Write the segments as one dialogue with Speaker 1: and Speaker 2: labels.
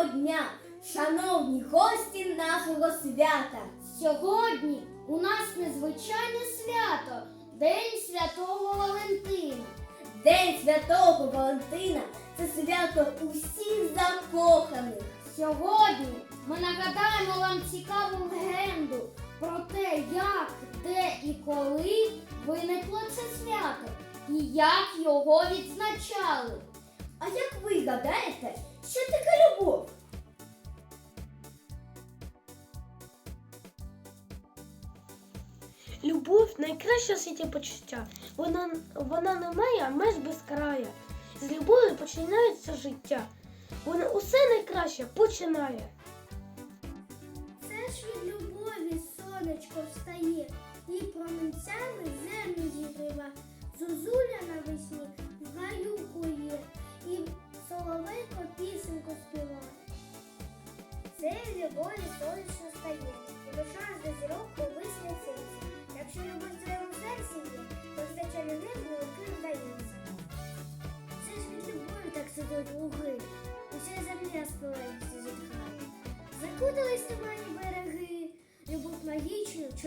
Speaker 1: Доброго дня, шановні гості нашого свята!
Speaker 2: Сьогодні у нас незвичайне свято День Святого Валентина.
Speaker 1: День Святого Валентина це свято усіх закоханих.
Speaker 2: Сьогодні ми нагадаємо вам цікаву легенду про те, як, де і коли виникло це свято і як його відзначали.
Speaker 1: А як ви гадаєте,
Speaker 3: найкраще в світі почуття. Вона, вона не має меж без края. З любові починається життя. Вона усе найкраще починає.
Speaker 2: Це ж від любові сонечко встає і промінцями землю зігріва. Зозуля навесні в гаю і соловейко пісеньку співає.
Speaker 4: Це любові сонячно стає, і душа до зірок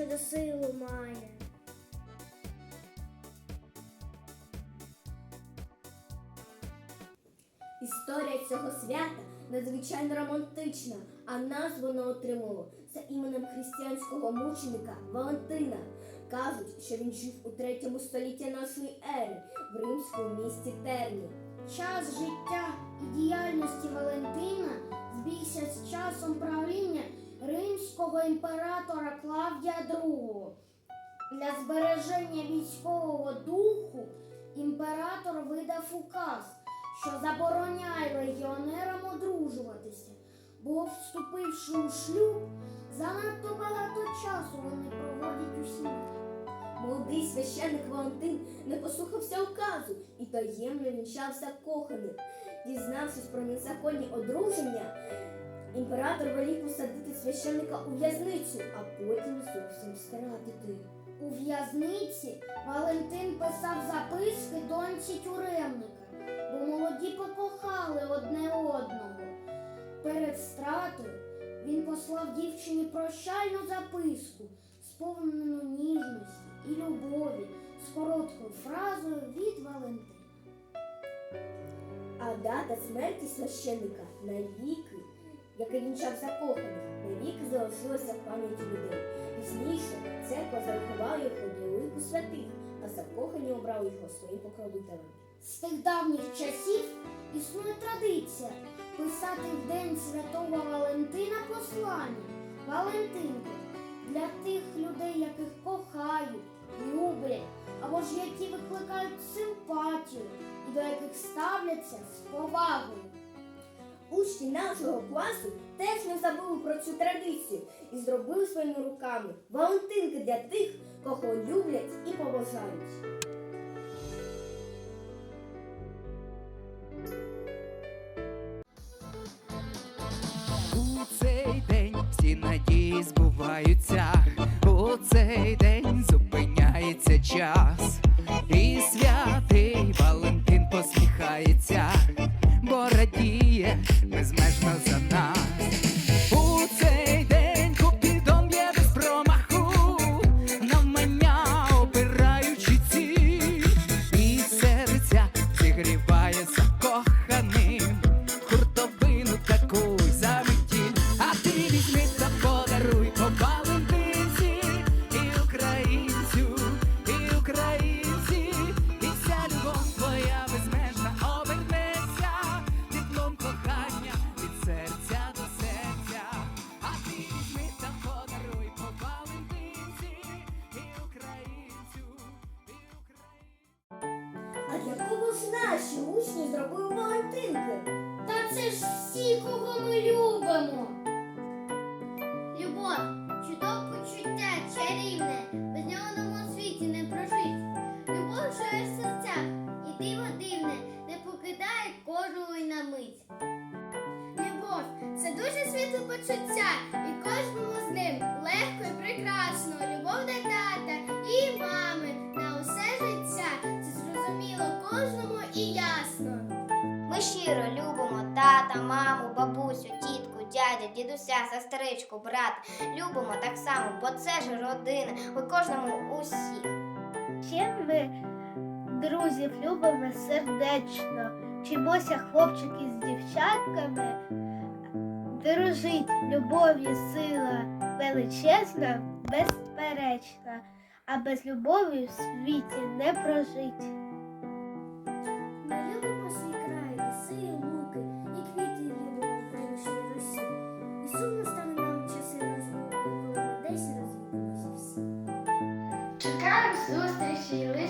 Speaker 4: магічну чудо-силу має.
Speaker 1: Історія цього свята надзвичайно романтична, а назву воно отримало за іменем християнського мученика Валентина. Кажуть, що він жив у третьому столітті нашої ери в римському місті Терні.
Speaker 2: Час життя і діяльності Валентина збігся з часом правління римського імператора Клавдія II. Для збереження військового духу імператор видав указ, що забороняє легіонерам одружуватися, бо, вступивши у шлюб, занадто багато часу вони проводять у сім'ї.
Speaker 1: Молодий священник Валентин не послухався указу і таємно вінчався коханим. Дізнавшись про незаконні одруження, імператор велів посадити священника у в'язницю, а потім зовсім стратити.
Speaker 2: У в'язниці Валентин писав записки доньці тюремника, бо молоді покохали одне одного. Перед стратою він послав дівчині прощальну записку, сповнену ніжності і любові з короткою фразою від Валентина.
Speaker 1: А дата смерті священника навіки, який вінчався коханих, навіки залишилася в пам'яті людей. Пізніше церква зарахувала його до лику святих, а закохані обрали його своїм покровителем.
Speaker 2: З тих давніх часів існує традиція писати в День Святого Валентина послання Валентинко для тих людей, яких кохають, люблять, або ж які викликають симпатію і до яких ставляться з повагою.
Speaker 1: Учні нашого класу теж не забули про цю традицію і зробили своїми руками валентинки для тих, кого люблять і поважають.
Speaker 5: У цей день всі надії збуваються, у цей день зупиняється час, і святий Валентин посміхається,
Speaker 1: учні зробили валентинки?
Speaker 2: Та це ж всі, кого ми любимо.
Speaker 4: Любов, чудове почуття, чарівне, без нього нам у світі не прожить. Любов живе в серцях, і диво дивне, не покидає кожного й на мить. Любов це дуже світле почуття,
Speaker 6: щиро любимо тата, маму, бабусю, дядю, дідуся, сестричку, брат. Любимо так само, бо це ж родина. У кожному усіх.
Speaker 7: Ще ми друзів любимо сердечно, вчимося хлопчики з дівчатками. Дружить любов'ю сила величезна, безперечна, а без любові в світі не прожить.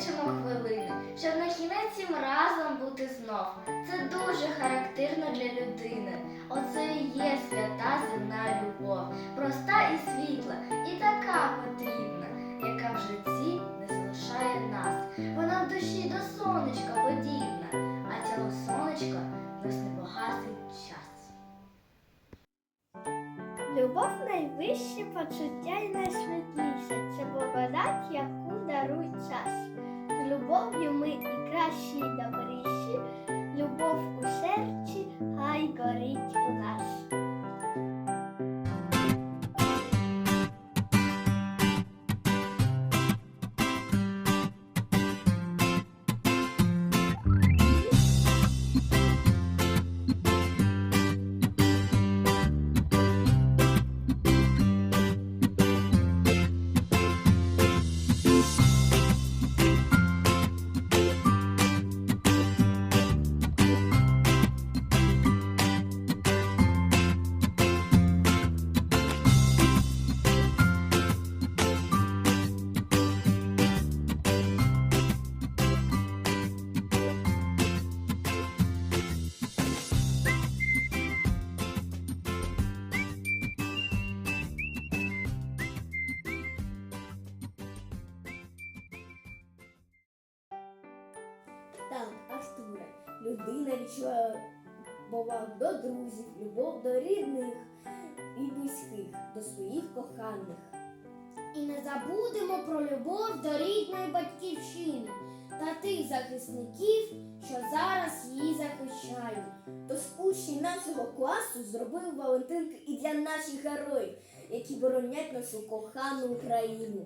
Speaker 8: Зустрічі хвилини, щоб на кінець їм разом бути знов. Це дуже характерно для людини. Оце і є свята земна любов, проста і світла, і така потрібна, яка в житті не залишає нас. Вона в душі до сонечка подібна, а цього сонечка нас не час.
Speaker 7: Любов найвище почуття і найсвітліше. Це благодать, яку дарує час. Любов'ю ми і кращі, і добріші. Любов у серці, хай горить у нас.
Speaker 1: Так, Артуре, людина відчуває повагу до друзів, любов до рідних і близьких, до своїх коханих.
Speaker 7: І не забудемо про любов до рідної батьківщини та тих захисників, що зараз її захищають.
Speaker 1: Тож учні нашого класу зробили Валентинки і для наших героїв, які боронять нашу кохану Україну.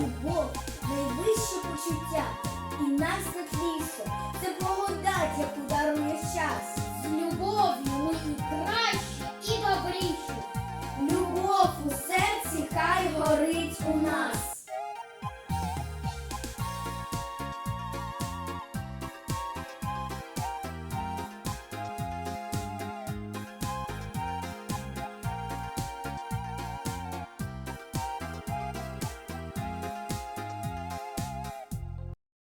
Speaker 9: любов найвище почуття і найсвітліше. Це благодать, яку дарує час. З любов'ю
Speaker 1: ми і краще, і добріше. Любов у серці хай горить
Speaker 7: у нас.